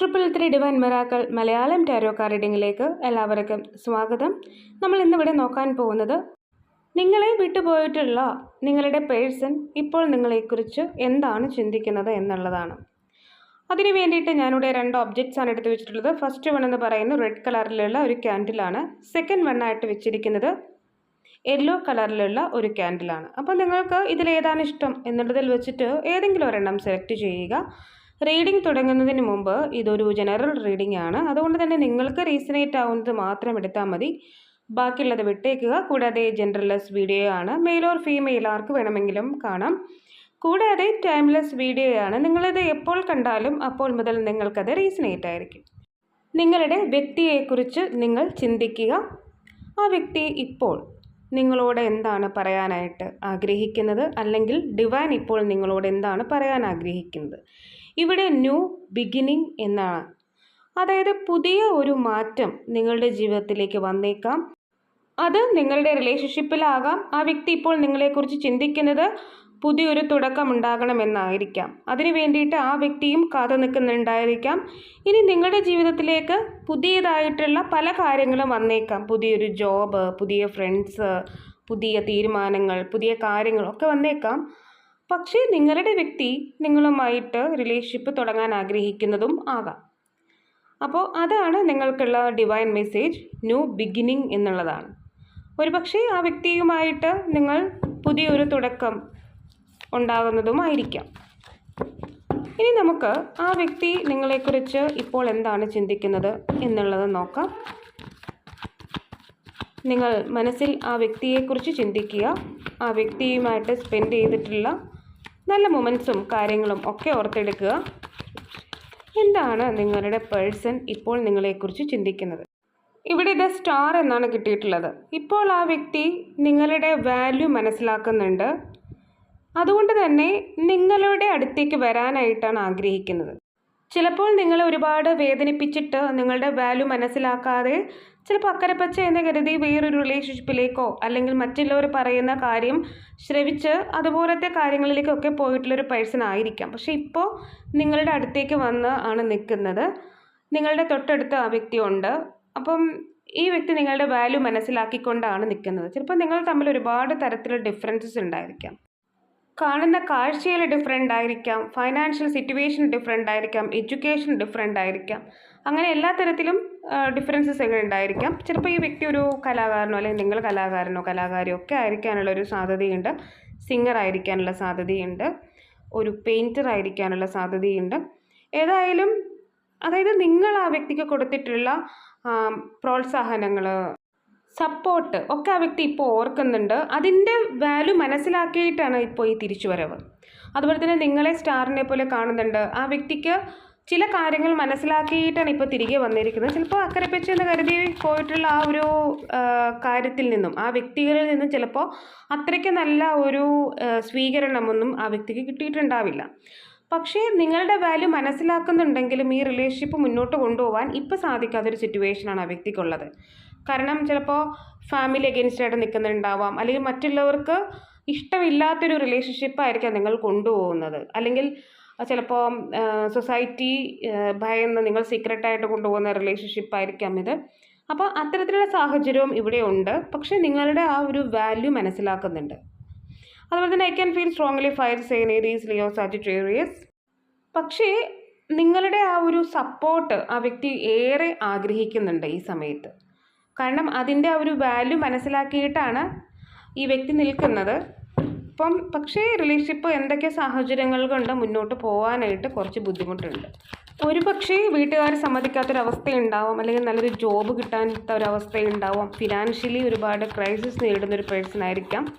Triple three divine miracles Malayalam tarot card റീഡിങ്ങിലേക്ക് എല്ലാവർക്കും സ്വാഗതം. നമ്മൾ ഇന്നിവിടെ നോക്കാൻ പോകുന്നത് നിങ്ങളെ വിട്ടുപോയിട്ടുള്ള നിങ്ങളുടെ പേഴ്സൺ ഇപ്പോൾ നിങ്ങളെക്കുറിച്ച് എന്താണ് ചിന്തിക്കുന്നത് എന്നുള്ളതാണ്. അതിനു വേണ്ടിയിട്ട് ഞാനിവിടെ രണ്ട് ഒബ്ജക്റ്റ്സ് ആണ് എടുത്ത് വെച്ചിട്ടുള്ളത്. ഫസ്റ്റ് വൺ എന്ന് പറയുന്നത് റെഡ് കളറിലുള്ള ഒരു ക്യാൻഡിലാണ് സെക്കൻഡ് വൺ ആയിട്ട് വെച്ചിരിക്കുന്നത് യെല്ലോ കളറിലുള്ള ഒരു ക്യാൻഡിലാണ് അപ്പോൾ നിങ്ങൾക്ക് ഇതിലേതാണ് ഇഷ്ടം എന്നുള്ളതിൽ വെച്ചിട്ട് ഏതെങ്കിലും ഒരെണ്ണം സെലക്ട് ചെയ്യുക. റീഡിംഗ് തുടങ്ങുന്നതിന് മുമ്പ് ഇതൊരു ജനറൽ റീഡിംഗ് ആണ്. അതുകൊണ്ട് തന്നെ നിങ്ങൾക്ക് റീസണേറ്റ് ആവുന്നത് മാത്രം എടുത്താൽ മതി. ബാക്കിയുള്ളത് വിട്ടേക്കുക. കൂടാതെ ജനറൽലെസ് വീഡിയോ ആണ്. മെയിൽ ഓർ ഫീമെയിൽ ആർക്ക് വേണമെങ്കിലും കാണാം. കൂടാതെ ടൈംലെസ് വീഡിയോ ആണ്. നിങ്ങളിത് എപ്പോൾ കണ്ടാലും അപ്പോൾ മുതൽ നിങ്ങൾക്കത് റീസണേറ്റ് ആയിരിക്കും. നിങ്ങളുടെ വ്യക്തിയെക്കുറിച്ച് നിങ്ങൾ ചിന്തിക്കുക. ആ വ്യക്തി ഇപ്പോൾ നിങ്ങളോട് എന്താണ് പറയാനായിട്ട് ആഗ്രഹിക്കുന്നത്? അല്ലെങ്കിൽ ഡിവൈൻ ഇപ്പോൾ നിങ്ങളോട് എന്താണ് പറയാൻ ആഗ്രഹിക്കുന്നത്? ഇവിടെ ന്യൂ ബിഗിനിങ് എന്നാണ്. അതായത് പുതിയ ഒരു മാറ്റം നിങ്ങളുടെ ജീവിതത്തിലേക്ക് വന്നേക്കാം. അത് നിങ്ങളുടെ റിലേഷൻഷിപ്പിലാകാം ആ വ്യക്തി ഇപ്പോൾ നിങ്ങളെക്കുറിച്ച് ചിന്തിക്കുന്നത് പുതിയൊരു തുടക്കം ഉണ്ടാകണമെന്നായിരിക്കാം അതിനു വേണ്ടിയിട്ട് ആ വ്യക്തിയും കാത്തു നിൽക്കുന്നുണ്ടായിരിക്കാം. ഇനി നിങ്ങളുടെ ജീവിതത്തിലേക്ക് പുതിയതായിട്ടുള്ള പല കാര്യങ്ങളും വന്നേക്കാം. പുതിയൊരു ജോബ് പുതിയ ഫ്രണ്ട്സ് പുതിയ തീരുമാനങ്ങൾ പുതിയ കാര്യങ്ങളൊക്കെ വന്നേക്കാം. പക്ഷേ നിങ്ങളുടെ വ്യക്തി നിങ്ങളുമായിട്ട് റിലേഷൻഷിപ്പ് തുടങ്ങാൻ ആഗ്രഹിക്കുന്നതും ആകാം. അപ്പോൾ അതാണ് നിങ്ങൾക്കുള്ള ഡിവൈൻ മെസ്സേജ് ന്യൂ ബിഗിനിങ് എന്നുള്ളതാണ്. ഒരുപക്ഷെ ആ വ്യക്തിയുമായിട്ട് നിങ്ങൾ പുതിയൊരു തുടക്കം ഉണ്ടാകുന്നതുമായിരിക്കാം ഇനി നമുക്ക് ആ വ്യക്തി നിങ്ങളെക്കുറിച്ച് ഇപ്പോൾ എന്താണ് ചിന്തിക്കുന്നത് എന്നുള്ളത് നോക്കാം. നിങ്ങൾ മനസ്സിൽ ആ വ്യക്തിയെക്കുറിച്ച് ചിന്തിക്കുക. ആ വ്യക്തിയുമായിട്ട് സ്പെൻഡ് ചെയ്തിട്ടുള്ള നല്ല മൊമെൻസും കാര്യങ്ങളും ഒക്കെ ഓർത്തെടുക്കുക. എന്താണ് നിങ്ങളുടെ പേഴ്സൺ ഇപ്പോൾ നിങ്ങളെക്കുറിച്ച് ചിന്തിക്കുന്നത്? ഇവിടെ ഇത് സ്റ്റാർ എന്നാണ് കിട്ടിയിട്ടുള്ളത്. ഇപ്പോൾ ആ വ്യക്തി നിങ്ങളുടെ വാല്യൂ മനസ്സിലാക്കുന്നുണ്ട്. അതുകൊണ്ട് തന്നെ നിങ്ങളുടെ അടുത്തേക്ക് വരാനായിട്ടാണ് ആഗ്രഹിക്കുന്നത്. ചിലപ്പോൾ നിങ്ങളെ ഒരുപാട് വേദനിപ്പിച്ചിട്ട് നിങ്ങളുടെ വാല്യൂ മനസ്സിലാക്കാതെ ചിലപ്പോൾ അക്കരപ്പച്ച എന്ന് കരുതി വേറൊരു റിലേഷൻഷിപ്പിലേക്കോ അല്ലെങ്കിൽ മറ്റുള്ളവർ പറയുന്ന കാര്യം ശ്രവിച്ച് അതുപോലത്തെ കാര്യങ്ങളിലേക്കൊക്കെ പോയിട്ടുള്ളൊരു പേഴ്സൺ ആയിരിക്കാം. പക്ഷേ ഇപ്പോൾ നിങ്ങളുടെ അടുത്തേക്ക് വന്ന് ആണ് നിൽക്കുന്നത്. നിങ്ങളുടെ തൊട്ടടുത്ത് ആ വ്യക്തിയുണ്ട് അപ്പം ഈ വ്യക്തി നിങ്ങളുടെ വാല്യൂ മനസ്സിലാക്കിക്കൊണ്ടാണ് നിൽക്കുന്നത്. ചിലപ്പോൾ നിങ്ങൾ തമ്മിൽ ഒരുപാട് തരത്തിലുള്ള ഡിഫറൻസസ് ഉണ്ടായിരിക്കാം. കാണുന്ന കാഴ്ചയിൽ ഡിഫറെന്റ് ആയിരിക്കാം. ഫൈനാൻഷ്യൽ സിറ്റുവേഷൻ ഡിഫറെന്റ് ആയിരിക്കാം. എഡ്യൂക്കേഷൻ ഡിഫറെന്റ് ആയിരിക്കാം. അങ്ങനെ എല്ലാ തരത്തിലും ഡിഫറൻസസ് ഒക്കെ ഉണ്ടായിരിക്കാം. ചിലപ്പോൾ ഈ വ്യക്തി ഒരു കലാകാരനോ അല്ലെങ്കിൽ നിങ്ങൾ കലാകാരനോ കലാകാരിയോ ഒക്കെ ആയിരിക്കാനുള്ള ഒരു സാധ്യതയുണ്ട്. സിംഗർ ആയിരിക്കാനുള്ള സാധ്യതയുണ്ട്. ഒരു പെയിന്റർ ആയിരിക്കാനുള്ള സാധ്യതയുണ്ട്. ഏതായാലും അതായത് നിങ്ങൾ ആ വ്യക്തിക്ക് കൊടുത്തിട്ടുള്ള പ്രോത്സാഹനങ്ങൾ സപ്പോർട്ട് ഒക്കെ ആ വ്യക്തി ഇപ്പോൾ ഓർക്കുന്നുണ്ട്. അതിന്റെ വാല്യൂ മനസ്സിലാക്കിയിട്ടാണ് ഇപ്പോൾ ഈ തിരിച്ചുവരവ്. അതുപോലെ തന്നെ നിങ്ങളെ സ്റ്റാറിനെ പോലെ കാണുന്നുണ്ട്. ആ വ്യക്തിക്ക് ചില കാര്യങ്ങൾ മനസ്സിലാക്കിയിട്ടാണ് ഇപ്പോൾ തിരികെ വന്നിരിക്കുന്നത്. ചിലപ്പോൾ അക്കരെ വെച്ച് എന്ന് കരുതി പോയിട്ടുള്ള ആ ഒരു കാര്യത്തിൽ നിന്നും ആ വ്യക്തികളിൽ നിന്നും ചിലപ്പോൾ അത്രയ്ക്ക് നല്ല ഒരു സ്വീകരണമൊന്നും ആ വ്യക്തിക്ക് കിട്ടിയിട്ടുണ്ടാവില്ല. പക്ഷേ നിങ്ങളുടെ വാല്യൂ മനസ്സിലാക്കുന്നുണ്ടെങ്കിലും ഈ റിലേഷൻഷിപ്പ് മുന്നോട്ട് കൊണ്ടുപോകാൻ ഇപ്പോൾ സാധിക്കാത്തൊരു സിറ്റുവേഷനാണ് ആ വ്യക്തിക്കുള്ളത്. കാരണം ചിലപ്പോൾ ഫാമിലി അഗെയിൻസ്റ്റ് ആയിട്ട് നിൽക്കുന്നുണ്ടാവാം അല്ലെങ്കിൽ മറ്റുള്ളവർക്ക് ഇഷ്ടമില്ലാത്തൊരു റിലേഷൻഷിപ്പ് ആയിരിക്കാം നിങ്ങൾ കൊണ്ടുപോകുന്നത്. അല്ലെങ്കിൽ ചിലപ്പോൾ സൊസൈറ്റി ഭയന്ന് നിങ്ങൾ സീക്രട്ടായിട്ട് കൊണ്ടുപോകുന്ന റിലേഷൻഷിപ്പ് ആയിരിക്കാം ഇത്. അപ്പോൾ അത്തരത്തിലുള്ള സാഹചര്യവും ഇവിടെ ഉണ്ട്. പക്ഷേ നിങ്ങളുടെ ആ ഒരു വാല്യൂ മനസ്സിലാക്കുന്നുണ്ട്. അതുപോലെ തന്നെ I can feel strongly fire signs Aries Leo Sagittarius പക്ഷേ നിങ്ങളുടെ ആ ഒരു സപ്പോർട്ട് ആ വ്യക്തി ഏറെ ആഗ്രഹിക്കുന്നുണ്ട് ഈ സമയത്ത്. കാരണം അതിന്റെ ആ ഒരു വാല്യൂ മനസ്സിലാക്കിയിട്ടാണ് ഈ വ്യക്തി നിൽക്കുന്നത്. അപ്പം പക്ഷേ റിലേഷൻഷിപ്പ് എന്തൊക്കെ സാഹചര്യങ്ങൾ കൊണ്ട് മുന്നോട്ട് പോകാനായിട്ട് കുറച്ച് ബുദ്ധിമുട്ടുണ്ട്. ഒരു പക്ഷേ വീട്ടുകാർ സമ്മതിക്കാത്തൊരവസ്ഥ ഉണ്ടാവും അല്ലെങ്കിൽ നല്ലൊരു ജോബ് കിട്ടാത്ത ഒരവസ്ഥ ഉണ്ടാവും ഫിനാൻഷ്യലി ഒരുപാട് ക്രൈസിസ് നേരിടുന്ന ഒരു പേഴ്സൺ ആയിരിക്കാം.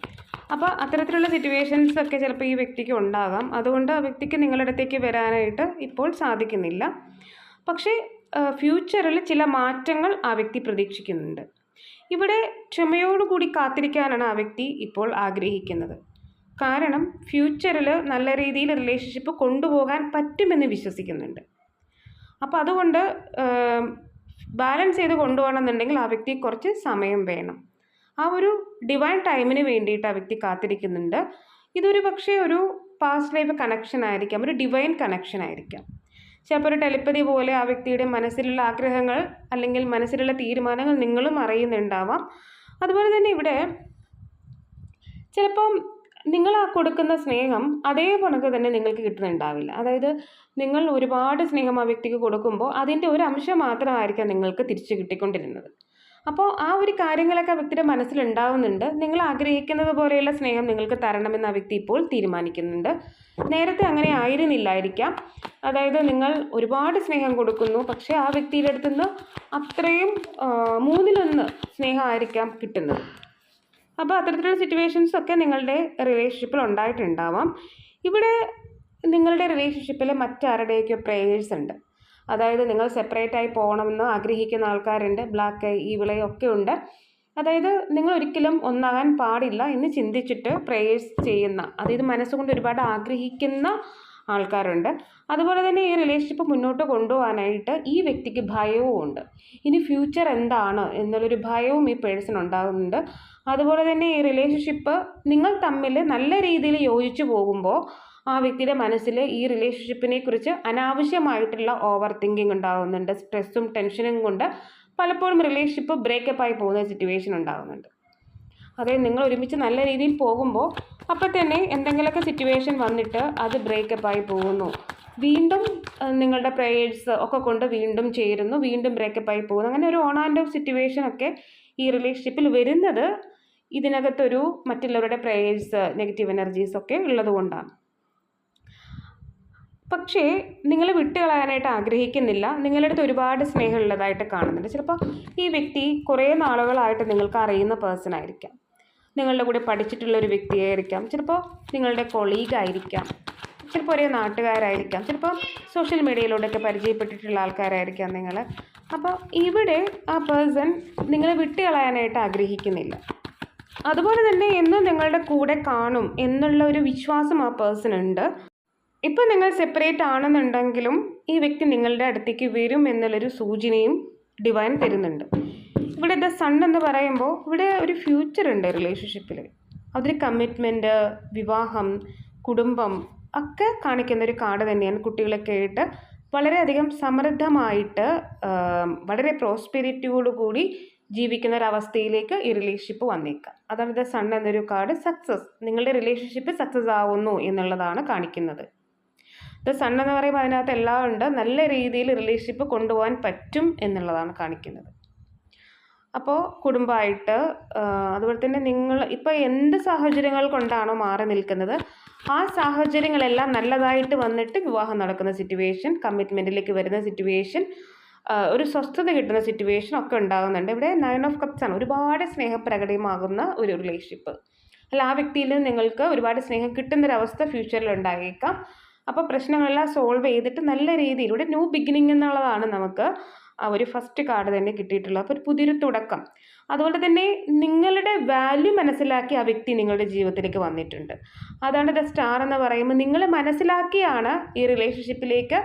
അപ്പോൾ അത്തരത്തിലുള്ള സിറ്റുവേഷൻസ് ഒക്കെ ചിലപ്പോൾ ഈ വ്യക്തിക്ക് ഉണ്ടാകാം. അതുകൊണ്ട് ആ വ്യക്തിക്ക് നിങ്ങളുടെ അടുത്തേക്ക് വരാനായിട്ട് ഇപ്പോൾ സാധിക്കുന്നില്ല. പക്ഷേ ഫ്യൂച്ചറിൽ ചില മാറ്റങ്ങൾ ആ വ്യക്തി പ്രതീക്ഷിക്കുന്നുണ്ട്. ഇവിടെ ക്ഷമയോടുകൂടി കാത്തിരിക്കാനാണ് ആ വ്യക്തി ഇപ്പോൾ ആഗ്രഹിക്കുന്നത്. കാരണം ഫ്യൂച്ചറിൽ നല്ല രീതിയിൽ റിലേഷൻഷിപ്പ് കൊണ്ടുപോകാൻ പറ്റുമെന്ന് വിശ്വസിക്കുന്നുണ്ട്. അപ്പോൾ അതുകൊണ്ട് ബാലൻസ് ചെയ്ത് കൊണ്ടുപോകണമെന്നുണ്ടെങ്കിൽ ആ വ്യക്തി കുറച്ച് സമയം വേണം. ആ ഒരു ഡിവൈൻ ടൈമിന് വേണ്ടിയിട്ട് ആ വ്യക്തി കാത്തിരിക്കുന്നുണ്ട്. ഇതൊരു പക്ഷേ ഒരു പാസ്റ്റ് ലൈഫ് കണക്ഷൻ ആയിരിക്കാം ഒരു ഡിവൈൻ കണക്ഷൻ ആയിരിക്കാം. ചിലപ്പോൾ ഒരു ടെലിപ്പതി പോലെ ആ വ്യക്തിയുടെ മനസ്സിലുള്ള ആഗ്രഹങ്ങൾ അല്ലെങ്കിൽ മനസ്സിലുള്ള തീരുമാനങ്ങൾ നിങ്ങളും അറിയുന്നുണ്ടാവാം. അതുപോലെ തന്നെ ഇവിടെ ചിലപ്പം നിങ്ങൾ ആ കൊടുക്കുന്ന സ്നേഹം അതേ കണക്ക് തന്നെ നിങ്ങൾക്ക് കിട്ടുന്നുണ്ടാവില്ല. അതായത് നിങ്ങൾ ഒരുപാട് സ്നേഹം ആ വ്യക്തിക്ക് കൊടുക്കുമ്പോൾ അതിന്റെ ഒരു അംശം മാത്രമായിരിക്കാം നിങ്ങൾക്ക് തിരിച്ചു കിട്ടിക്കൊണ്ടിരുന്നത്. അപ്പോൾ ആ ഒരു കാര്യങ്ങളൊക്കെ ആ വ്യക്തിയുടെ മനസ്സിലുണ്ടാവുന്നുണ്ട്. നിങ്ങൾ ആഗ്രഹിക്കുന്നത് പോലെയുള്ള സ്നേഹം നിങ്ങൾക്ക് തരണമെന്ന് ആ വ്യക്തി ഇപ്പോൾ തീരുമാനിക്കുന്നുണ്ട്. നേരത്തെ അങ്ങനെ ആയിരുന്നില്ലായിരിക്കാം. അതായത് നിങ്ങൾ ഒരുപാട് സ്നേഹം കൊടുക്കുന്നു. പക്ഷേ ആ വ്യക്തിയുടെ അടുത്ത് നിന്ന് അത്രയും മൂന്നിലൊന്ന് സ്നേഹമായിരിക്കാം കിട്ടുന്നത്. അപ്പോൾ അത്തരത്തിലുള്ള സിറ്റുവേഷൻസ് ഒക്കെ നിങ്ങളുടെ റിലേഷൻഷിപ്പിൽ ഉണ്ടായിട്ടുണ്ടാവാം. ഇവിടെ നിങ്ങളുടെ റിലേഷൻഷിപ്പിൽ മറ്റാരുടെയൊക്കെ പ്രേയേഴ്സ് ഉണ്ട്. അതായത് നിങ്ങൾ സെപ്പറേറ്റായി പോകണമെന്ന് ആഗ്രഹിക്കുന്ന ആൾക്കാരുണ്ട്. ബ്ലാക്ക് ഐ ഈവിളൈ ഒക്കെ ഉണ്ട്. അതായത് നിങ്ങൾ ഒരിക്കലും ഒന്നാകാൻ പാടില്ല എന്ന് ചിന്തിച്ചിട്ട് പ്രേയേഴ്സ് ചെയ്യുന്ന അതായത് മനസ്സുകൊണ്ട് ഒരുപാട് ആഗ്രഹിക്കുന്ന ആൾക്കാരുണ്ട്. അതുപോലെ തന്നെ ഈ റിലേഷൻഷിപ്പ് മുന്നോട്ട് കൊണ്ടുപോകാനായിട്ട് ഈ വ്യക്തിക്ക് ഭയവും ഉണ്ട്. ഇനി ഫ്യൂച്ചർ എന്താണ് എന്നുള്ളൊരു ഭയവും ഈ പേഴ്സൺ ഉണ്ടാകുന്നുണ്ട്. അതുപോലെ തന്നെ ഈ റിലേഷൻഷിപ്പ് നിങ്ങൾ തമ്മിൽ നല്ല രീതിയിൽ യോജിച്ചു പോകുമ്പോൾ ആ വ്യക്തിയുടെ മനസ്സിൽ ഈ റിലേഷൻഷിപ്പിനെ കുറിച്ച് അനാവശ്യമായിട്ടുള്ള ഓവർ തിങ്കിങ് ഉണ്ടാകുന്നുണ്ട് സ്ട്രെസ്സും ടെൻഷനും കൊണ്ട് പലപ്പോഴും റിലേഷൻഷിപ്പ് ബ്രേക്കപ്പ് ആയി പോകുന്ന സിറ്റുവേഷൻ ഉണ്ടാകുന്നുണ്ട് അതായത് നിങ്ങൾ ഒരുമിച്ച് നല്ല രീതിയിൽ പോകുമ്പോൾ അപ്പോൾ തന്നെ എന്തെങ്കിലുമൊക്കെ സിറ്റുവേഷൻ വന്നിട്ട് അത് ബ്രേക്കപ്പ് ആയി പോകുന്നു. വീണ്ടും നിങ്ങളുടെ പ്രേയേഴ്സ് ഒക്കെ കൊണ്ട് വീണ്ടും ചേരുന്നു. വീണ്ടും ബ്രേക്കപ്പ് ആയി പോകുന്നു. അങ്ങനെ ഒരു ഓൺ ആൻഡ് ഓഫ് സിറ്റുവേഷൻ ഒക്കെ ഈ റിലേഷൻഷിപ്പിൽ വരുന്നത് ഇതിനകത്തൊരു മറ്റുള്ളവരുടെ പ്രേയേഴ്സ് നെഗറ്റീവ് എനർജീസ് ഒക്കെ ഉള്ളത് കൊണ്ടാണ് പക്ഷേ നിങ്ങൾ വിട്ടുകളയാനായിട്ട് ആഗ്രഹിക്കുന്നില്ല. നിങ്ങളുടെ അടുത്ത് ഒരുപാട് സ്നേഹമുള്ളതായിട്ട് കാണുന്നുണ്ട്. ചിലപ്പോൾ ഈ വ്യക്തി കുറേ നാളുകളായിട്ട് നിങ്ങൾക്ക് അറിയുന്ന പേഴ്സൺ ആയിരിക്കാം. നിങ്ങളുടെ കൂടെ പഠിച്ചിട്ടുള്ള ഒരു വ്യക്തിയായിരിക്കാം. ചിലപ്പോൾ നിങ്ങളുടെ കൊളീഗ് ആയിരിക്കാം. ചിലപ്പോൾ ഒരേ നാട്ടുകാരായിരിക്കാം. ചിലപ്പോൾ സോഷ്യൽ മീഡിയയിലൂടെയൊക്കെ പരിചയപ്പെട്ടിട്ടുള്ള ആൾക്കാരായിരിക്കാം നിങ്ങൾ അപ്പോൾ ഇവിടെ ആ പേഴ്സൺ നിങ്ങളെ വിട്ടുകളയാനായിട്ട് ആഗ്രഹിക്കുന്നില്ല. അതുപോലെ തന്നെ എന്നും നിങ്ങളുടെ കൂടെ കാണും എന്നുള്ള ഒരു വിശ്വാസം ആ പേഴ്സൺ ഉണ്ട്. ഇപ്പോൾ നിങ്ങൾ സെപ്പറേറ്റ് ആണെന്നുണ്ടെങ്കിലും ഈ വ്യക്തി നിങ്ങളുടെ അടുത്തേക്ക് വരും എന്നുള്ളൊരു സൂചനയും ഡിവൈൻ തരുന്നുണ്ട്. ഇവിടെ ദ സൺ എന്ന് പറയുമ്പോൾ ഇവിടെ ഒരു ഫ്യൂച്ചർ ഉണ്ട് റിലേഷൻഷിപ്പിൽ അതൊരു കമ്മിറ്റ്മെന്റ് വിവാഹം കുടുംബം ഒക്കെ കാണിക്കുന്ന ഒരു കാർഡ് തന്നെയാണ്. കുട്ടികളൊക്കെ ആയിട്ട് വളരെയധികം സമൃദ്ധമായിട്ട് വളരെ പ്രോസ്പെരിറ്റിയോടുകൂടി ജീവിക്കുന്ന ഒരവസ്ഥയിലേക്ക് ഈ റിലേഷൻഷിപ്പ് വന്നേക്കാം. അതാണ് ദ സൺ എന്നൊരു കാർഡ്. സക്സസ് നിങ്ങളുടെ റിലേഷൻഷിപ്പ് സക്സസ് ആവുന്നു എന്നുള്ളതാണ് കാണിക്കുന്നത്. ദ സൺ എന്ന് പറയുമ്പോൾ അതിനകത്ത് എല്ലാം ഉണ്ട്. നല്ല രീതിയിൽ റിലേഷൻഷിപ്പ് കൊണ്ടുപോകാൻ പറ്റും എന്നുള്ളതാണ് കാണിക്കുന്നത്. അപ്പോൾ കുടുംബമായിട്ട് അതുപോലെ തന്നെ നിങ്ങൾ ഇപ്പോൾ എന്ത് സാഹചര്യങ്ങൾ കൊണ്ടാണോ മാറി നിൽക്കുന്നത് ആ സാഹചര്യങ്ങളെല്ലാം നല്ലതായിട്ട് വന്നിട്ട് വിവാഹം നടക്കുന്ന സിറ്റുവേഷൻ കമ്മിറ്റ്മെന്റിലേക്ക് വരുന്ന സിറ്റുവേഷൻ ഒരു സ്വസ്ഥത കിട്ടുന്ന സിറ്റുവേഷൻ ഒക്കെ ഉണ്ടാകുന്നുണ്ട്. ഇവിടെ നയൻ ഓഫ് കപ്സ് ആണ്. ഒരുപാട് സ്നേഹപ്രകടമാകുന്ന ഒരു റിലേഷൻഷിപ്പ് അല്ല ആ വ്യക്തിയിൽ നിന്ന് നിങ്ങൾക്ക് ഒരുപാട് സ്നേഹം കിട്ടുന്നൊരവസ്ഥ ഫ്യൂച്ചറിൽ ഉണ്ടായേക്കാം. അപ്പോൾ പ്രശ്നങ്ങളെല്ലാം സോൾവ് ചെയ്തിട്ട് നല്ല രീതിയിലൂടെ ന്യൂ ബിഗിനിങ് എന്നുള്ളതാണ് നമുക്ക് ആ ഒരു ഫസ്റ്റ് കാർഡ് തന്നെ കിട്ടിയിട്ടുള്ളത്. അപ്പോൾ ഒരു പുതിയൊരു തുടക്കം. അതുപോലെ തന്നെ നിങ്ങളുടെ വാല്യൂ മനസ്സിലാക്കി ആ വ്യക്തി നിങ്ങളുടെ ജീവിതത്തിലേക്ക് വന്നിട്ടുണ്ട്. അതാണ് ദ സ്റ്റാർ എന്ന് പറയുമ്പോൾ നിങ്ങൾ മനസ്സിലാക്കിയാണ് ഈ റിലേഷൻഷിപ്പിലേക്ക്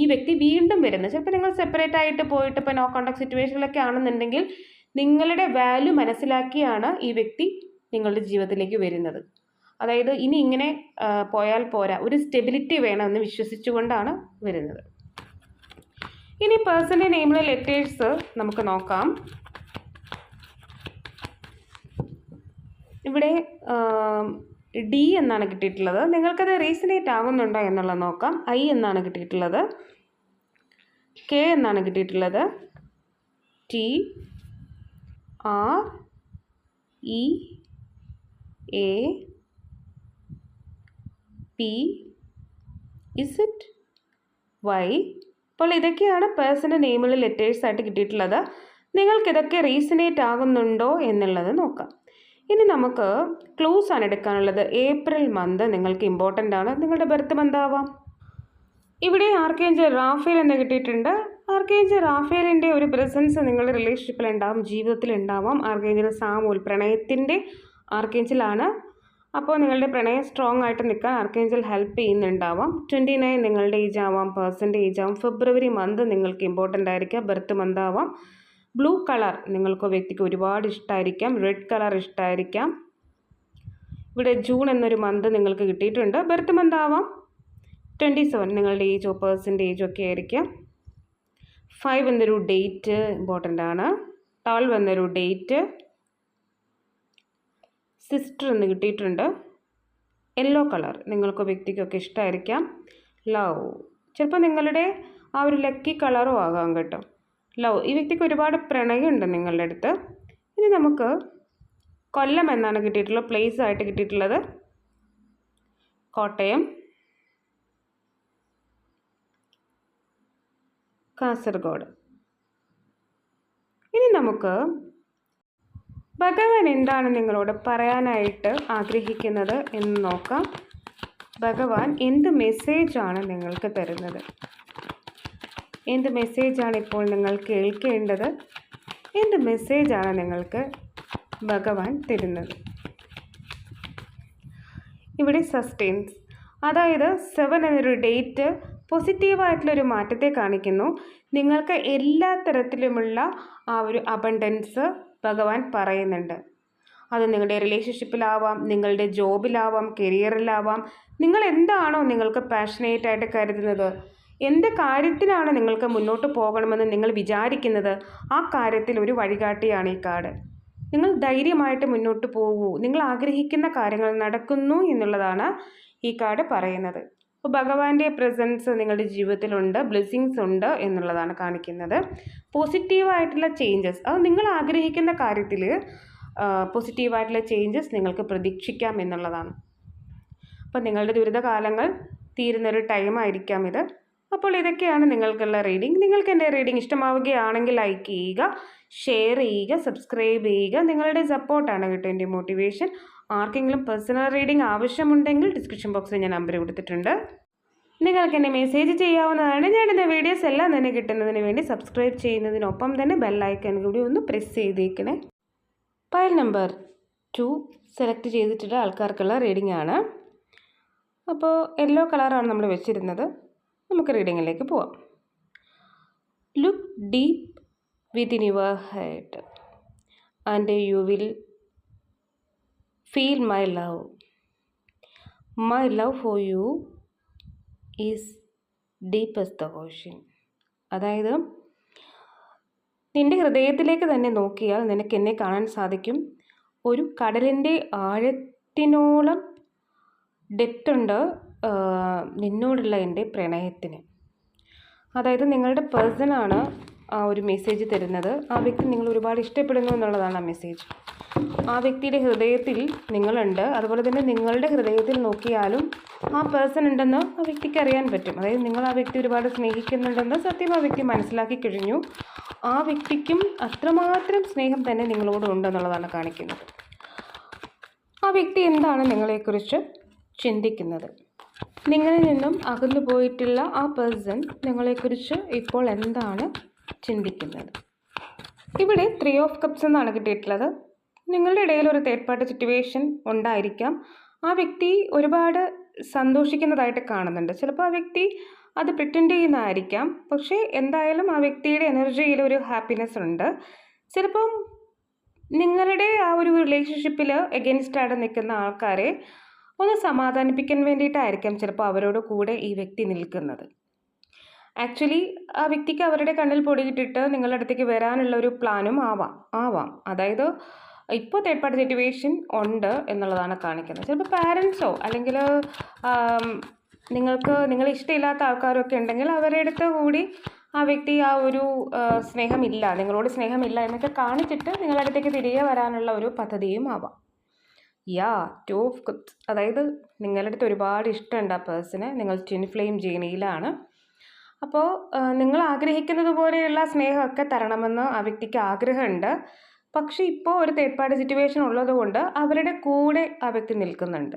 ഈ വ്യക്തി വീണ്ടും വരുന്നത്. ചിലപ്പോൾ നിങ്ങൾ സെപ്പറേറ്റ് ആയിട്ട് പോയിട്ട് ഇപ്പോൾ നോ കോണ്ടാക്ട് സിറ്റുവേഷനിലൊക്കെ ആണെന്നുണ്ടെങ്കിൽ നിങ്ങളുടെ വാല്യൂ മനസ്സിലാക്കിയാണ് ഈ വ്യക്തി നിങ്ങളുടെ ജീവിതത്തിലേക്ക് വരുന്നത്. അതായത് ഇനി ഇങ്ങനെ പോയാൽ പോരാ. ഒരു സ്റ്റെബിലിറ്റി വേണമെന്ന് വിശ്വസിച്ചുകൊണ്ടാണ് വരുന്നത്. ഇനി പേഴ്സന്റെ നെയിമിലെ ലെറ്റേഴ്സ് നമുക്ക് നോക്കാം. ഇവിടെ ഡി എന്നാണ് കിട്ടിയിട്ടുള്ളത്. നിങ്ങൾക്കത് റീസണേറ്റ് ആകുന്നുണ്ടോ എന്നുള്ളത് നോക്കാം. ഐ എന്നാണ് കിട്ടിയിട്ടുള്ളത്. കെ എന്നാണ് കിട്ടിയിട്ടുള്ളത്. T R E A P Z Y അപ്പോൾ ഇതൊക്കെയാണ് പേഴ്സന്റെ നെയിമുകൾ ലെറ്റേഴ്സ് ആയിട്ട് കിട്ടിയിട്ടുള്ളത്. നിങ്ങൾക്ക് ഇതൊക്കെ റീസണേറ്റ് ആകുന്നുണ്ടോ എന്നുള്ളത് നോക്കാം. ഇനി നമുക്ക് ക്ലൂസ് ആണ് എടുക്കാനുള്ളത്. ഏപ്രിൽ മന്ത് നിങ്ങൾക്ക് ഇമ്പോർട്ടന്റ് ആണ്. നിങ്ങളുടെ ബർത്ത് മന്ത് ആവാം. ഇവിടെ ആർക്കേഞ്ചൽ റാഫേൽ എന്ന് കിട്ടിയിട്ടുണ്ട്. ആർക്കേഞ്ചൽ റാഫേലിന്റെ ഒരു പ്രസൻസ് നിങ്ങളുടെ റിലേഷൻഷിപ്പിൽ ഉണ്ടാവും ജീവിതത്തിൽ ഉണ്ടാവാം. ആർക്കേഞ്ചൽ സാമൂൽ പ്രണയത്തിന്റെ ആർക്കേഞ്ചലാണ് അപ്പോൾ നിങ്ങളുടെ പ്രണയം സ്ട്രോങ് ആയിട്ട് നിൽക്കാൻ ആർക്കേഞ്ചൽ ഹെൽപ്പ് ചെയ്യുന്നുണ്ടാവാം. ട്വന്റി നയൻ നിങ്ങളുടെ ഏജ് ആവാം പേഴ്സന്റെ ഏജ് ആവാം ഫെബ്രുവരി മന്ത് നിങ്ങൾക്ക് ഇമ്പോർട്ടന്റ് ആയിരിക്കാം ബർത്ത് മന്ത് ആവാം. ബ്ലൂ കളർ നിങ്ങൾക്ക് വ്യക്തിക്ക് ഒരുപാട് ഇഷ്ടമായിരിക്കാം റെഡ് കളർ ഇഷ്ടമായിരിക്കാം ഇവിടെ ജൂൺ എന്നൊരു മന്ത് നിങ്ങൾക്ക് കിട്ടിയിട്ടുണ്ട് ബർത്ത് മന്ത് ആവാം. ട്വന്റി സെവൻ നിങ്ങളുടെ ഏജോ പേഴ്സന്റെ ഏജോ ഒക്കെ ആയിരിക്കാം. ഫൈവ് എന്നൊരു ഡേറ്റ് ഇമ്പോർട്ടന്റ് ആണ്. ട്വൽവ് എന്നൊരു ഡേറ്റ് സിസ്റ്റർ എന്ന് കിട്ടിയിട്ടുണ്ട്. യെല്ലോ കളർ നിങ്ങൾക്ക് വ്യക്തിക്കൊക്കെ ഇഷ്ടമായിരിക്കാം ലവ് ചിലപ്പോൾ നിങ്ങളുടെ ആ ഒരു ലക്കി കളറും ആകാം കേട്ടോ. ലവ് ഈ വ്യക്തിക്ക് ഒരുപാട് പ്രണയമുണ്ട് നിങ്ങളുടെ അടുത്ത്. ഇനി നമുക്ക് കൊല്ലം എന്നാണ് കിട്ടിയിട്ടുള്ളത് പ്ലേസ് ആയിട്ട് കിട്ടിയിട്ടുള്ളത്. കോട്ടയം. കാസർഗോഡ്. ഇനി നമുക്ക് ഭഗവാൻ എന്താണ് നിങ്ങളോട് പറയാനായിട്ട് ആഗ്രഹിക്കുന്നത് എന്ന് നോക്കാം. ഭഗവാൻ എന്ത് മെസ്സേജാണ് നിങ്ങൾക്ക് തരുന്നത്? എന്ത് മെസ്സേജാണ് ഇപ്പോൾ നിങ്ങൾ കേൾക്കേണ്ടത്? എന്ത് മെസ്സേജാണ് നിങ്ങൾക്ക് ഭഗവാൻ തരുന്നത്? ഇവിടെ സസ്റ്റെയിൻസ് അതായത് സെവൻ എന്നൊരു ഡേറ്റ് പോസിറ്റീവായിട്ടുള്ളൊരു മാറ്റത്തെ കാണിക്കുന്നു. നിങ്ങൾക്ക് എല്ലാ തരത്തിലുമുള്ള ആ ഒരു അബണ്ടൻസ് ഭഗവാൻ പറയുന്നുണ്ട്. അത് നിങ്ങളുടെ റിലേഷൻഷിപ്പിലാവാം നിങ്ങളുടെ ജോബിലാവാം കരിയറിലാവാം നിങ്ങൾ എന്താണോ നിങ്ങൾക്ക് പാഷനേറ്റ് ആയിട്ട് കരുതുന്നത്? എന്ത് കാര്യത്തിനാണ് നിങ്ങൾക്ക് മുന്നോട്ട് പോകണമെന്ന് നിങ്ങൾ വിചാരിക്കുന്നത്? ആ കാര്യത്തിൽ ഒരു വഴികാട്ടിയാണ് ഈ കാർഡ് നിങ്ങൾ ധൈര്യമായിട്ട് മുന്നോട്ട് പോകൂ. നിങ്ങൾ ആഗ്രഹിക്കുന്ന കാര്യങ്ങൾ നടക്കുന്നു എന്നുള്ളതാണ് ഈ കാർഡ് പറയുന്നത്. അപ്പോൾ ഭഗവാന്റെ പ്രസൻസ് നിങ്ങളുടെ ജീവിതത്തിലുണ്ട് ബ്ലെസ്സിങ്സ് ഉണ്ട് എന്നുള്ളതാണ് കാണിക്കുന്നത്. പോസിറ്റീവായിട്ടുള്ള ചേഞ്ചസ് അത് നിങ്ങൾ ആഗ്രഹിക്കുന്ന കാര്യത്തിൽ പോസിറ്റീവായിട്ടുള്ള ചേഞ്ചസ് നിങ്ങൾക്ക് പ്രതീക്ഷിക്കാം എന്നുള്ളതാണ്. അപ്പോൾ നിങ്ങളുടെ ദുരിതകാലങ്ങൾ തീരുന്നൊരു ടൈം ആയിരിക്കാം ഇത്. അപ്പോൾ ഇതൊക്കെയാണ് നിങ്ങൾക്കുള്ള റീഡിംഗ് നിങ്ങൾക്ക് എന്റെ റീഡിംഗ് ഇഷ്ടമാവുകയാണെങ്കിൽ ലൈക്ക് ചെയ്യുക ഷെയർ ചെയ്യുക സബ്സ്ക്രൈബ് ചെയ്യുക. നിങ്ങളുടെ സപ്പോർട്ടാണ് കേട്ടോ എന്റെ മോട്ടിവേഷൻ ആർക്കെങ്കിലും പേഴ്സണൽ റീഡിംഗ് ആവശ്യമുണ്ടെങ്കിൽ ഡിസ്ക്രിപ്ഷൻ ബോക്സിൽ ഞാൻ നമ്പർ കൊടുത്തിട്ടുണ്ട്. നിങ്ങൾക്ക് എന്നെ മെസ്സേജ് ചെയ്യാവുന്നതാണ്. ഞാൻ എന്റെ വീഡിയോസ് എല്ലാം തന്നെ കിട്ടുന്നതിന് വേണ്ടി സബ്സ്ക്രൈബ് ചെയ്യുന്നതിനൊപ്പം തന്നെ ബെല്ലൈക്കൺ കൂടി ഒന്ന് പ്രസ് ചെയ്തേക്കണേ. ഫയൽ നമ്പർ ടു സെലക്ട് ചെയ്തിട്ടുള്ള ആൾക്കാർക്കുള്ള റീഡിംഗ് ആണ്. അപ്പോൾ യെല്ലോ കളറാണ് നമ്മൾ വെച്ചിരുന്നത്. നമുക്ക് റീഡിങ്ങിലേക്ക് പോവാം. Look deep within your head and you will feel my love my love for you is deepest the ocean അതായത് നിന്റെ ഹൃദയത്തിലേക്ക് തന്നെ നോക്കിയാൽ നിനക്ക് എന്നെ കാണാൻ സാധിക്കും. ഒരു കടലിന്റെ ആഴത്തിനോളം ഡെപ്തുണ്ട് നിന്നോടുള്ള എന്റെ പ്രണയത്തിന്. അതായത് നിങ്ങളുടെ പേഴ്സണാണ് ആ ഒരു മെസ്സേജ് തരുന്നത്. ആ വ്യക്തി നിങ്ങൾ ഒരുപാട് ഇഷ്ടപ്പെടുന്നു എന്നുള്ളതാണ് ആ മെസ്സേജ് ആ വ്യക്തിയുടെ ഹൃദയത്തിൽ നിങ്ങളുണ്ട്. അതുപോലെ തന്നെ നിങ്ങളുടെ ഹൃദയത്തിൽ നോക്കിയാലും ആ പേഴ്സൺ ഉണ്ടെന്ന് ആ വ്യക്തിക്ക് അറിയാൻ പറ്റും. അതായത് നിങ്ങൾ ആ വ്യക്തി ഒരുപാട് സ്നേഹിക്കുന്നുണ്ടെന്ന് സത്യം ആ വ്യക്തി മനസ്സിലാക്കി കഴിഞ്ഞു. ആ വ്യക്തിക്കും അത്രമാത്രം സ്നേഹം തന്നെ നിങ്ങളോട് ഉണ്ടെന്നുള്ളതാണ് കാണിക്കുന്നത്. ആ വ്യക്തി എന്താണ് നിങ്ങളെക്കുറിച്ച് ചിന്തിക്കുന്നത്? നിങ്ങളിൽ നിന്നും അകന്നു പോയിട്ടുള്ള ആ പേഴ്സൺ നിങ്ങളെക്കുറിച്ച് ഇപ്പോൾ എന്താണ് ചിന്തിക്കുന്നത്? ഇവിടെ ത്രീ ഓഫ് കപ്സ് എന്നാണ് കിട്ടിയിട്ടുള്ളത്. നിങ്ങളുടെ ഇടയിൽ ഒരു തേർഡ് പാർട്ടി സിറ്റുവേഷൻ ഉണ്ടായിരിക്കാം. ആ വ്യക്തി ഒരുപാട് സന്തോഷിക്കുന്നതായിട്ട് കാണുന്നുണ്ട്. ചിലപ്പോൾ ആ വ്യക്തി അത് പ്രിറ്റൻഡ് ചെയ്യുന്നതായിരിക്കാം. പക്ഷേ എന്തായാലും ആ വ്യക്തിയുടെ എനർജിയിൽ ഒരു ഹാപ്പിനെസ് ഉണ്ട്. ചിലപ്പം നിങ്ങളുടെ ആ ഒരു റിലേഷൻഷിപ്പിൽ എഗൻസ്റ്റ് ആയിട്ട് നിൽക്കുന്ന ആൾക്കാരെ ഒന്ന് സമാധാനിപ്പിക്കാൻ വേണ്ടിയിട്ടായിരിക്കാം ചിലപ്പോൾ അവരോട് കൂടെ ഈ വ്യക്തി നിൽക്കുന്നത്. ആക്ച്വലി ആ വ്യക്തിക്ക് അവരുടെ കണ്ണിൽ പൊടിയിട്ടിട്ട് നിങ്ങളുടെ അടുത്തേക്ക് വരാനുള്ള ഒരു പ്ലാനും ആവാം ആവാം. അതായത് ഇപ്പോൾ തേർഡ് പാർട്ടി സിറ്റുവേഷൻ ഉണ്ട് എന്നുള്ളതാണ് കാണിക്കുന്നത്. ചിലപ്പോൾ പാരൻസോ അല്ലെങ്കിൽ നിങ്ങൾക്ക് നിങ്ങൾ ഇഷ്ടമില്ലാത്ത ആൾക്കാരൊക്കെ ഉണ്ടെങ്കിൽ അവരുടെ അടുത്ത് കൂടി ആ വ്യക്തി ആ ഒരു സ്നേഹമില്ല നിങ്ങളോട് സ്നേഹമില്ല എന്നൊക്കെ കാണിച്ചിട്ട് നിങ്ങളുടെ അടുത്തേക്ക് തിരികെ വരാനുള്ള ഒരു പദ്ധതിയും ആവാം. യാ ടു ഓഫ് കുപ്സ് അതായത് നിങ്ങളുടെ അടുത്ത് ഒരുപാട് ഇഷ്ടമുണ്ട് ആ പേഴ്സണ് നിങ്ങൾ ട്വിൻ ഫ്ലെയിം ജേണിയിലാണ് അപ്പോൾ നിങ്ങൾ ആഗ്രഹിക്കുന്നത് പോലെയുള്ള സ്നേഹമൊക്കെ തരണമെന്ന് ആ വ്യക്തിക്ക് ആഗ്രഹമുണ്ട്. പക്ഷേ ഇപ്പോൾ ഒരു തേർഡ് പാർട്ടി സിറ്റുവേഷൻ ഉള്ളതുകൊണ്ട് അവരുടെ കൂടെ ആ വ്യക്തി നിൽക്കുന്നുണ്ട്.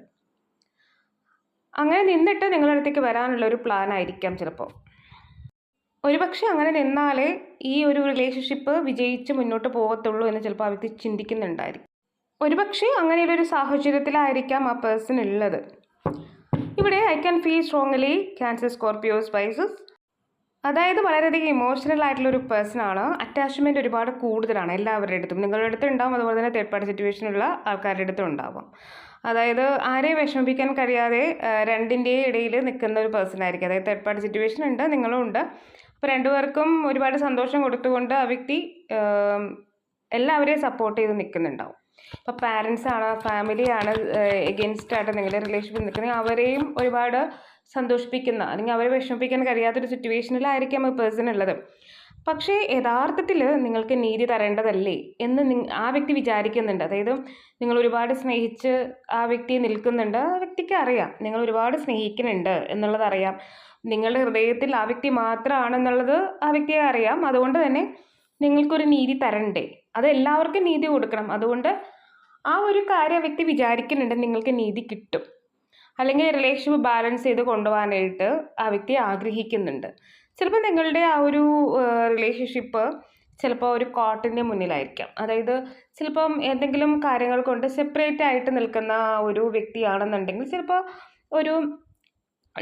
അങ്ങനെ നിന്നിട്ട് നിങ്ങളുടെ അടുത്തേക്ക് വരാനുള്ള ഒരു പ്ലാൻ ആയിരിക്കാം ചിലപ്പോൾ. ഒരുപക്ഷെ അങ്ങനെ നിന്നാലേ ഈ ഒരു റിലേഷൻഷിപ്പ് വിജയിച്ച് മുന്നോട്ട് പോകത്തുള്ളൂ എന്ന് ചിലപ്പോൾ ആ വ്യക്തി ചിന്തിക്കുന്നുണ്ടായിരിക്കും. ഒരുപക്ഷെ അങ്ങനെയുള്ളൊരു സാഹചര്യത്തിലായിരിക്കാം ആ പേഴ്സൺ ഉള്ളത്. ഇവിടെ I can feel strongly Cancer Scorpio Pisces അതായത് വളരെയധികം ഇമോഷണൽ ആയിട്ടുള്ള ഒരു പേഴ്സൺ ആണ്. അറ്റാച്ച്മെന്റ് ഒരുപാട് കൂടുതലാണ് എല്ലാവരുടെ അടുത്തും. നിങ്ങളുടെ അടുത്ത് ഉണ്ടാവും. അതുപോലെ തന്നെ തേർഡ് പാർട്ടി സിറ്റുവേഷനുള്ള ആൾക്കാരുടെ അടുത്തും ഉണ്ടാവും. അതായത് ആരെയും വിഷമിപ്പിക്കാൻ കഴിയാതെ രണ്ടിന്റെയും ഇടയിൽ നിൽക്കുന്ന ഒരു പേഴ്സൺ ആയിരിക്കും. അതായത് തേർഡ് പാർട്ടി സിറ്റുവേഷൻ ഉണ്ട് നിങ്ങളും ഉണ്ട്. അപ്പോൾ രണ്ടുപേർക്കും ഒരുപാട് സന്തോഷം കൊടുത്തുകൊണ്ട് ആ വ്യക്തി എല്ലാവരെയും സപ്പോർട്ട് ചെയ്ത് നിൽക്കുന്നുണ്ടാവും. ഇപ്പോൾ പാരൻസ് ആണ് ഫാമിലി ആണ് എഗെയിൻസ്റ്റ് ആയിട്ട് നിങ്ങളുടെ റിലേഷൻഷിപ്പിൽ നിൽക്കുന്നത് അവരെയും ഒരുപാട് സന്തോഷിപ്പിക്കുന്ന അല്ലെങ്കിൽ അവരെ വിഷമിപ്പിക്കാൻ കഴിയാത്തൊരു സിറ്റുവേഷനിലായിരിക്കാം ആ പേഴ്സൺ ഉള്ളത്. പക്ഷേ യഥാർത്ഥത്തിൽ നിങ്ങൾക്ക് നീതി തരേണ്ടതല്ലേ എന്ന് ആ വ്യക്തി വിചാരിക്കുന്നുണ്ട്. അതായത് നിങ്ങൾ ഒരുപാട് സ്നേഹിച്ച് ആ വ്യക്തി നിൽക്കുന്നുണ്ട് ആ വ്യക്തിക്ക് അറിയാം. നിങ്ങൾ ഒരുപാട് സ്നേഹിക്കുന്നുണ്ട് എന്നുള്ളത് അറിയാം. നിങ്ങളുടെ ഹൃദയത്തിൽ ആ വ്യക്തി മാത്രമാണെന്നുള്ളത് ആ വ്യക്തിയെ അറിയാം. അതുകൊണ്ട് തന്നെ നിങ്ങൾക്കൊരു നീതി തരണ്ടേ? അത് എല്ലാവർക്കും നീതി കൊടുക്കണം. അതുകൊണ്ട് ആ ഒരു കാര്യം വ്യക്തി വിചാരിക്കുന്നുണ്ട് നിങ്ങൾക്ക് നീതി കിട്ടും. അല്ലെങ്കിൽ റിലേഷൻഷിപ്പ് ബാലൻസ് ചെയ്ത് കൊണ്ടുപോകാനായിട്ട് ആ വ്യക്തി ആഗ്രഹിക്കുന്നുണ്ട്. ചിലപ്പോൾ നിങ്ങളുടെ ആ ഒരു റിലേഷൻഷിപ്പ് ചിലപ്പോൾ ഒരു കോട്ടിന്റെ മുന്നിലായിരിക്കാം. അതായത് ചിലപ്പം എന്തെങ്കിലും കാര്യങ്ങൾ കൊണ്ട് സെപ്പറേറ്റ് ആയിട്ട് നിൽക്കുന്ന ഒരു വ്യക്തിയാണെന്നുണ്ടെങ്കിൽ ചിലപ്പോൾ ഒരു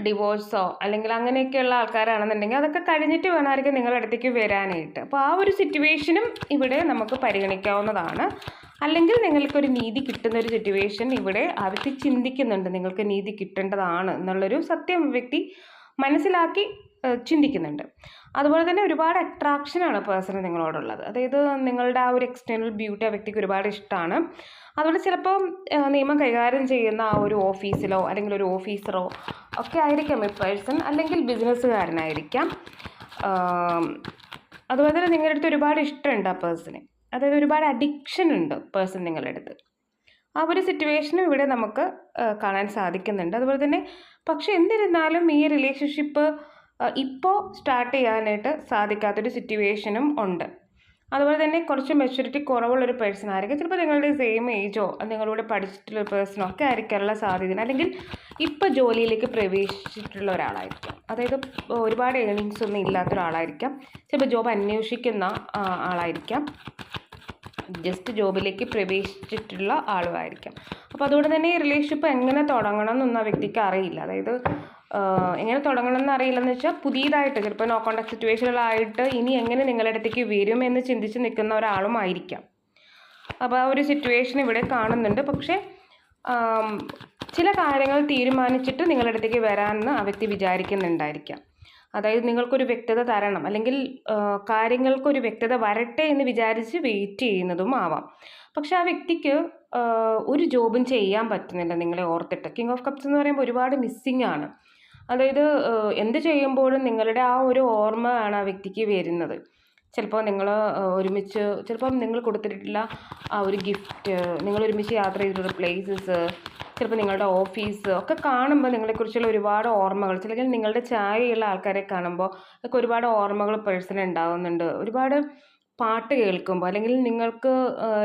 ഡിവോഴ്സോ അല്ലെങ്കിൽ അങ്ങനെയൊക്കെയുള്ള ആൾക്കാരാണെന്നുണ്ടെങ്കിൽ അതൊക്കെ കഴിഞ്ഞിട്ട് വേണമായിരിക്കും നിങ്ങളുടെ അടുത്തേക്ക് വരാനായിട്ട്. അപ്പോൾ ആ ഒരു സിറ്റുവേഷനും ഇവിടെ നമുക്ക് പരിഗണിക്കാവുന്നതാണ്. അല്ലെങ്കിൽ നിങ്ങൾക്കൊരു നീതി കിട്ടുന്ന ഒരു സിറ്റുവേഷൻ ഇവിടെ ആ ചിന്തിക്കുന്നുണ്ട്. നിങ്ങൾക്ക് നീതി കിട്ടേണ്ടതാണ് എന്നുള്ളൊരു സത്യം വ്യക്തി മനസ്സിലാക്കി ചിന്തിക്കുന്നുണ്ട്. അതുപോലെ തന്നെ ഒരുപാട് അട്രാക്ഷനാണ് പേഴ്സൺ നിങ്ങളോടുള്ളത്. അതായത് നിങ്ങളുടെ ആ ഒരു എക്സ്റ്റേണൽ ബ്യൂട്ടി ആ വ്യക്തിക്ക് ഒരുപാട് ഇഷ്ടമാണ്. അതുകൊണ്ട് ചിലപ്പം നിയമം കൈകാര്യം ചെയ്യുന്ന ആ ഒരു ഓഫീസിലോ അല്ലെങ്കിൽ ഒരു ഓഫീസറോ ഒക്കെ ആയിരിക്കാം ഈ പേഴ്സൺ. അല്ലെങ്കിൽ ബിസിനസ്സുകാരനായിരിക്കാം. അതുപോലെ തന്നെ നിങ്ങളുടെ അടുത്ത് ഒരുപാട് ഇഷ്ടമുണ്ട് ആ പേഴ്സണ് അതായത് ഒരുപാട് അഡിക്ഷൻ ഉണ്ട് പേഴ്സൺ നിങ്ങളുടെ അടുത്ത്. ആ ഒരു സിറ്റുവേഷനും ഇവിടെ നമുക്ക് കാണാൻ സാധിക്കുന്നുണ്ട്. അതുപോലെ തന്നെ പക്ഷെ എന്നിരുന്നാലും ഈ റിലേഷൻഷിപ്പ് ഇപ്പോൾ സ്റ്റാർട്ട് ചെയ്യാനായിട്ട് സാധിക്കാത്തൊരു സിറ്റുവേഷനും ഉണ്ട്. അതുപോലെ തന്നെ കുറച്ച് മെച്യൂരിറ്റി കുറവുള്ളൊരു പേഴ്സൺ ആയിരിക്കും. ചിലപ്പോൾ നിങ്ങളുടെ സെയിം ഏജോ നിങ്ങളുടെ പഠിച്ചിട്ടുള്ള പേഴ്സണോ ഒക്കെ ആയിരിക്കാനുള്ള സാധ്യത അല്ലെങ്കിൽ ഇപ്പോൾ ജോലിയിലേക്ക് പ്രവേശിച്ചിട്ടുള്ള ഒരാളായിരിക്കാം. അതായത് ഒരുപാട് ഏണിങ്സ് ഒന്നും ഇല്ലാത്ത ഒരാളായിരിക്കാം. ചിലപ്പോൾ ജോബ് അന്വേഷിക്കുന്ന ആളായിരിക്കാം. ജസ്റ്റ് ജോബിലേക്ക് പ്രവേശിച്ചിട്ടുള്ള ആളുമായിരിക്കാം. അപ്പോൾ അതുകൊണ്ട് തന്നെ ഈ റിലേഷൻഷിപ്പ് എങ്ങനെ തുടങ്ങണം എന്നൊന്നും ആ വ്യക്തിക്ക് അറിയില്ല. അതായത് എങ്ങനെ തുടങ്ങണം എന്ന് അറിയില്ലെന്ന് വെച്ചാൽ പുതിയതായിട്ട് ചിലപ്പോൾ നോ കോണ്ടാക്ട് സിറ്റുവേഷനിലായിട്ട് ഇനി എങ്ങനെ നിങ്ങളുടെ അടുത്തേക്ക് വരും എന്ന് ചിന്തിച്ച് നിൽക്കുന്ന ഒരാളും ആയിരിക്കാം. അപ്പോൾ ആ ഒരു സിറ്റുവേഷൻ ഇവിടെ കാണുന്നുണ്ട്. പക്ഷേ ചില കാര്യങ്ങൾ തീരുമാനിച്ചിട്ട് നിങ്ങളുടെ അടുത്തേക്ക് വരാമെന്ന് ആ വ്യക്തി വിചാരിക്കുന്നുണ്ടായിരിക്കാം. അതായത് നിങ്ങൾക്കൊരു വ്യക്തത തരണം അല്ലെങ്കിൽ കാര്യങ്ങൾക്കൊരു വ്യക്തത വരട്ടെ എന്ന് വിചാരിച്ച് വെയിറ്റ് ചെയ്യുന്നതും ആവാം. പക്ഷേ ആ വ്യക്തിക്ക് ഒരു ജോബും ചെയ്യാൻ പറ്റുന്നില്ല നിങ്ങളെ ഓർത്തിട്ട്. കിങ് ഓഫ് കപ്സ് എന്ന് പറയുമ്പോൾ ഒരുപാട് മിസ്സിങ് ആണ്. അതായത് എന്ത് ചെയ്യുമ്പോഴും നിങ്ങളുടെ ആ ഒരു ഓർമ്മയാണ് ആ വ്യക്തിക്ക് വരുന്നത്. ചിലപ്പോൾ നിങ്ങൾ ഒരുമിച്ച് ചിലപ്പം നിങ്ങൾ കൊടുത്തിട്ടുള്ള ആ ഒരു ഗിഫ്റ്റ് നിങ്ങൾ ഒരുമിച്ച് യാത്ര ചെയ്തിട്ടുള്ള പ്ലേസസ് ചിലപ്പോൾ നിങ്ങളുടെ ഓഫീസ് ഒക്കെ കാണുമ്പോൾ നിങ്ങളെക്കുറിച്ചുള്ള ഒരുപാട് ഓർമ്മകൾ ചിലപ്പോൾ നിങ്ങളുടെ ചായയുള്ള ആൾക്കാരെ കാണുമ്പോൾ ഒക്കെ ഒരുപാട് ഓർമ്മകൾ പേഴ്സൺ ഉണ്ടാകുന്നുണ്ട് ഒരുപാട് പാട്ട് കേൾക്കുമ്പോൾ അല്ലെങ്കിൽ നിങ്ങൾക്ക്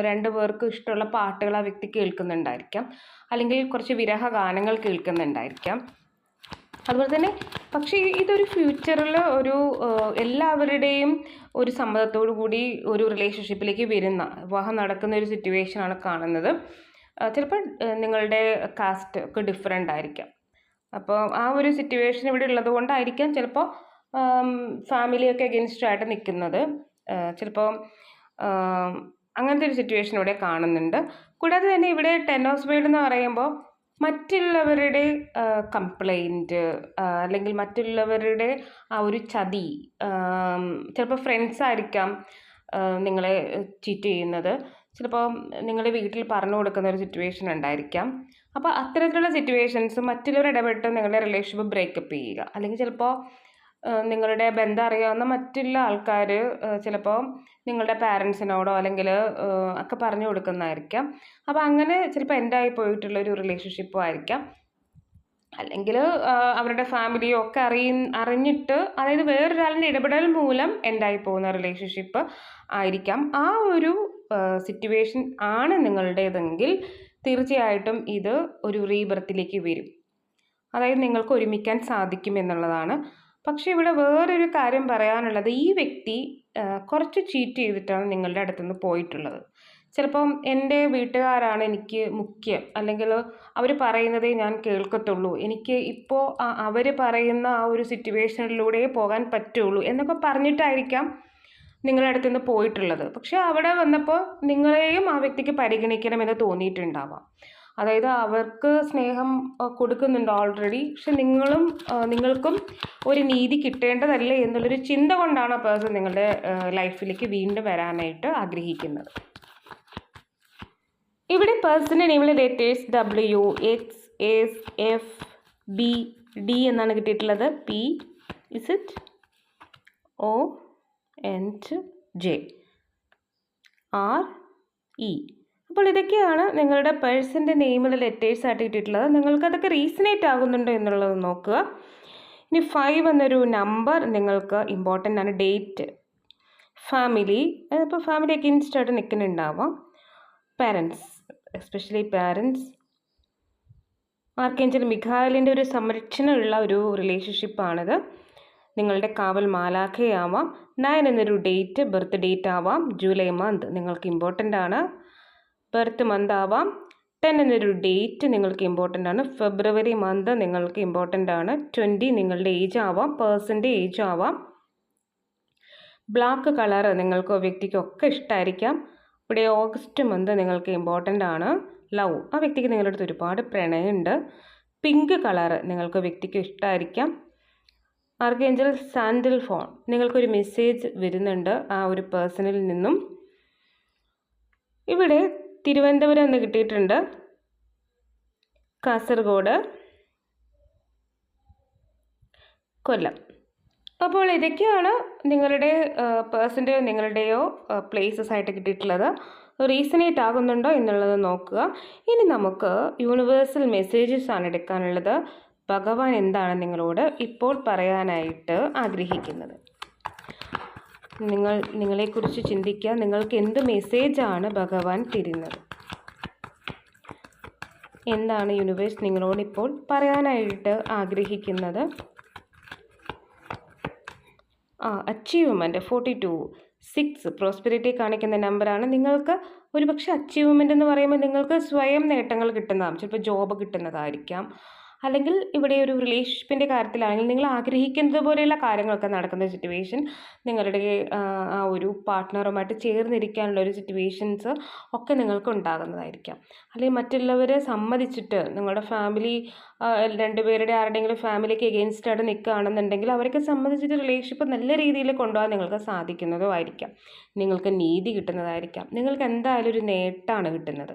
രണ്ട് പേർക്ക് ഇഷ്ടമുള്ള പാട്ടുകൾ ആ വ്യക്തി കേൾക്കുന്നുണ്ടായിരിക്കാം. അല്ലെങ്കിൽ കുറച്ച് വിരഹ ഗാനങ്ങൾ കേൾക്കുന്നുണ്ടായിരിക്കാം. അതുപോലെ തന്നെ പക്ഷേ ഇതൊരു ഫ്യൂച്ചറിൽ ഒരു എല്ലാവരുടെയും ഒരു സമ്മതത്തോടു കൂടി ഒരു റിലേഷൻഷിപ്പിലേക്ക് വരുന്ന വിവാഹം നടക്കുന്ന ഒരു സിറ്റുവേഷനാണ് കാണുന്നത്. ചിലപ്പോൾ നിങ്ങളുടെ കാസ്റ്റ് ഒക്കെ ഡിഫറെന്റ് ആയിരിക്കാം. അപ്പോൾ ആ ഒരു സിറ്റുവേഷൻ ഇവിടെ ഉള്ളത് കൊണ്ടായിരിക്കാം ചിലപ്പോൾ ഫാമിലിയൊക്കെ അഗെൻസ്റ്റ് ആയിട്ട് നിൽക്കുന്നത്. ചിലപ്പോൾ അങ്ങനത്തെ ഒരു സിറ്റുവേഷൻ ഇവിടെ കാണുന്നുണ്ട്. കൂടാതെ തന്നെ ഇവിടെ ടെൻ ഓഫ് വേൾഡ് എന്ന് പറയുമ്പോൾ മറ്റുള്ളവരുടെ കംപ്ലൈന്റ് അല്ലെങ്കിൽ മറ്റുള്ളവരുടെ ആ ഒരു ചതി ചിലപ്പോൾ ഫ്രണ്ട്സ് ആയിരിക്കാം നിങ്ങളെ ചീറ്റ് ചെയ്യുന്നത്. ചിലപ്പോൾ നിങ്ങളുടെ വീട്ടിൽ പറഞ്ഞു കൊടുക്കുന്ന ഒരു സിറ്റുവേഷൻ ഉണ്ടായിരിക്കാം. അപ്പോൾ അത്തരത്തിലുള്ള സിറ്റുവേഷൻസ് മറ്റുള്ളവർ ഇടപെട്ട് നിങ്ങളുടെ റിലേഷൻഷിപ്പ് ബ്രേക്കപ്പ് ചെയ്യുക. അല്ലെങ്കിൽ ചിലപ്പോൾ നിങ്ങളുടെ ബന്ധം അറിയാവുന്ന മറ്റുള്ള ആൾക്കാർ ചിലപ്പോൾ നിങ്ങളുടെ പാരൻസിനോടോ അല്ലെങ്കിൽ ഒക്കെ പറഞ്ഞു കൊടുക്കുന്നതായിരിക്കാം. അപ്പോൾ അങ്ങനെ ചിലപ്പോൾ എൻഡായി പോയിട്ടുള്ള ഒരു റിലേഷൻഷിപ്പും ആയിരിക്കാം. അല്ലെങ്കിൽ അവരുടെ ഫാമിലിയോ ഒക്കെ അറിയ അറിഞ്ഞിട്ട് അതായത് വേറൊരാളിന്റെ ഇടപെടൽ മൂലം എൻഡായി പോകുന്ന റിലേഷൻഷിപ്പ് ആയിരിക്കാം. ആ ഒരു സിറ്റുവേഷൻ ആണ് നിങ്ങളുടേതെങ്കിൽ തീർച്ചയായിട്ടും ഇത് ഒരു റീബർത്തിലേക്ക് വരും. അതായത് നിങ്ങൾക്ക് ഒരുമിക്കാൻ സാധിക്കും എന്നുള്ളതാണ്. പക്ഷേ ഇവിടെ വേറൊരു കാര്യം പറയാനുള്ളത് ഈ വ്യക്തി കുറച്ച് ചീറ്റ് ചെയ്തിട്ടാണ് നിങ്ങളുടെ അടുത്തുനിന്ന് പോയിട്ടുള്ളത്. ചിലപ്പം എന്റെ വീട്ടുകാരാണ് എനിക്ക് മുഖ്യം. അല്ലെങ്കിൽ അവർ പറയുന്നതേ ഞാൻ കേൾക്കത്തുള്ളൂ. എനിക്ക് ഇപ്പോൾ അവർ പറയുന്ന ആ ഒരു സിറ്റുവേഷനിലൂടെ പോകാൻ പറ്റുള്ളൂ എന്നൊക്കെ പറഞ്ഞിട്ടായിരിക്കാം നിങ്ങളുടെ അടുത്തുനിന്ന് പോയിട്ടുള്ളത്. പക്ഷേ അവിടെ വന്നപ്പോൾ നിങ്ങളെയും ആ വ്യക്തിക്ക് പരിഗണിക്കണമെന്ന് തോന്നിയിട്ടുണ്ടാവാം. അതായത് അവർക്ക് സ്നേഹം കൊടുക്കുന്നുണ്ട് ഓൾറെഡി പക്ഷെ നിങ്ങളും നിങ്ങൾക്കും ഒരു നീതി കിട്ടേണ്ടതല്ലേ എന്നുള്ളൊരു ചിന്ത കൊണ്ടാണ് ആ പേഴ്സൺ നിങ്ങളുടെ ലൈഫിലേക്ക് വീണ്ടും വരാനായിട്ട് ആഗ്രഹിക്കുന്നത്. ഇവിടെ പേഴ്സന്റെ നെയിമിൽ letters W X S F B D എന്നാണ് കിട്ടിയിട്ടുള്ളത്. P Z O N J R E അപ്പോൾ ഇതൊക്കെയാണ് നിങ്ങളുടെ പേഴ്സന്റെ നെയിമിൽ ലെറ്റേഴ്സ് ആയിട്ട് ഇട്ടിട്ടുള്ളത് നിങ്ങൾക്ക് അതൊക്കെ റീസണേറ്റ് ആകുന്നുണ്ടോ എന്നുള്ളത് നോക്കുക. ഇനി ഫൈവ് എന്നൊരു നമ്പർ നിങ്ങൾക്ക് ഇമ്പോർട്ടന്റ് ആണ്. ഡേറ്റ് ഫാമിലി ഇപ്പോൾ ഫാമിലി അഗെയിൻസ്റ്റ് ആയിട്ട് നിൽക്കുന്നുണ്ടാവാം. പാരൻസ് എസ്പെഷ്യലി പാരൻസ് ആർക്കേഞ്ചൽ മിഖായലിന്റെ ഒരു സംരക്ഷണമുള്ള ഒരു റിലേഷൻഷിപ്പാണിത് നിങ്ങളുടെ കാവൽ മാലാഖയാവാം. നയൻ എന്നൊരു ഡേറ്റ് ബർത്ത് ഡേറ്റ് ആവാം. ജൂലൈ മന്ത് നിങ്ങൾക്ക് ഇമ്പോർട്ടന്റ് ആണ്. ബർത്ത് മന്ത് ആവാം. ടെൻ എന്നൊരു ഡേറ്റ് നിങ്ങൾക്ക് ഇമ്പോർട്ടന്റ് ആണ്. ഫെബ്രുവരി മന്ത് നിങ്ങൾക്ക് ഇമ്പോർട്ടന്റ് ആണ്. ട്വന്റി നിങ്ങളുടെ ഏജ് ആവാം. പേഴ്സന്റെ ഏജ് ആവാം. ബ്ലാക്ക് കളർ നിങ്ങൾക്ക് വ്യക്തിക്കൊക്കെ ഇഷ്ടമായിരിക്കാം ഇവിടെ ഓഗസ്റ്റ് മന്ത് നിങ്ങൾക്ക് ഇമ്പോർട്ടന്റ് ആണ്. ലവ് ആ വ്യക്തിക്ക് നിങ്ങളുടെ അടുത്ത് ഒരുപാട് പ്രണയമുണ്ട്. പിങ്ക് കളർ നിങ്ങൾക്ക് വ്യക്തിക്ക് ഇഷ്ടമായിരിക്കാം ആർക്കേഞ്ചൽ സാൻഡിൽ ഫോൺ നിങ്ങൾക്കൊരു മെസ്സേജ് വരുന്നുണ്ട് ആ ഒരു പേഴ്സണിൽ നിന്നും. ഇവിടെ തിരുവനന്തപുരം എന്ന് കിട്ടിയിട്ടുണ്ട്. കാസർഗോഡ്. കൊല്ലം. അപ്പോൾ ഇതൊക്കെയാണ് നിങ്ങളുടെ പേഴ്സന്റെയോ നിങ്ങളുടെയോ പ്ലേസസ് ആയിട്ട് കിട്ടിയിട്ടുള്ളത്. റീസണേറ്റ് ആകുന്നുണ്ടോ എന്നുള്ളത് നോക്കുക. ഇനി നമുക്ക് യൂണിവേഴ്സൽ മെസ്സേജസ് ആണ് എടുക്കാനുള്ളത്. ഭഗവാൻ എന്താണ് നിങ്ങളോട് ഇപ്പോൾ പറയാനായിട്ട് ആഗ്രഹിക്കുന്നത്? നിങ്ങൾ നിങ്ങളെക്കുറിച്ച് ചിന്തിക്കുക നിങ്ങൾക്ക് എന്ത് മെസ്സേജാണ് ഭഗവാൻ തരുന്നത്? എന്താണ് യൂണിവേഴ്സ് നിങ്ങളോടിപ്പോൾ പറയാനായിട്ട് ആഗ്രഹിക്കുന്നത്? ആ achievement forty two six prosperity കാണിക്കുന്ന നമ്പറാണ് നിങ്ങൾക്ക് ഒരുപക്ഷെ അച്ചീവ്മെന്റ് എന്ന് പറയുമ്പോൾ നിങ്ങൾക്ക് സ്വയം നേട്ടങ്ങൾ കിട്ടുന്നതാകും. ചിലപ്പോൾ ജോബ് കിട്ടുന്നതായിരിക്കാം. അല്ലെങ്കിൽ ഇവിടെ ഒരു റിലേഷൻഷിപ്പിന്റെ കാര്യത്തിലാണെങ്കിൽ നിങ്ങൾ ആഗ്രഹിക്കുന്നത് പോലെയുള്ള കാര്യങ്ങളൊക്കെ നടക്കുന്ന സിറ്റുവേഷൻ നിങ്ങളുടെ ആ, ഒരു പാർട്ട്ണറുമായിട്ട് ചേർന്നിരിക്കാനുള്ള ഒരു സിറ്റുവേഷൻസ് ഒക്കെ നിങ്ങൾക്ക് ഉണ്ടാകുന്നതായിരിക്കാം. അല്ലെങ്കിൽ മറ്റുള്ളവരെ സമ്മതിച്ചിട്ട് നിങ്ങളുടെ ഫാമിലി രണ്ടുപേരുടെ ആരുടെയെങ്കിലും ഫാമിലിക്ക് എഗെയിൻസ്റ്റ് ആയിട്ട് നിൽക്കുകയാണെന്നുണ്ടെങ്കിൽ അവരൊക്കെ സംബന്ധിച്ചിട്ട് റിലേഷൻഷിപ്പ് നല്ല രീതിയിൽ കൊണ്ടുപോകാൻ നിങ്ങൾക്ക് സാധിക്കുന്നതും ആയിരിക്കാം നിങ്ങൾക്ക് നീതി കിട്ടുന്നതായിരിക്കാം. നിങ്ങൾക്ക് എന്തായാലും ഒരു നേട്ടമാണ് കിട്ടുന്നത്.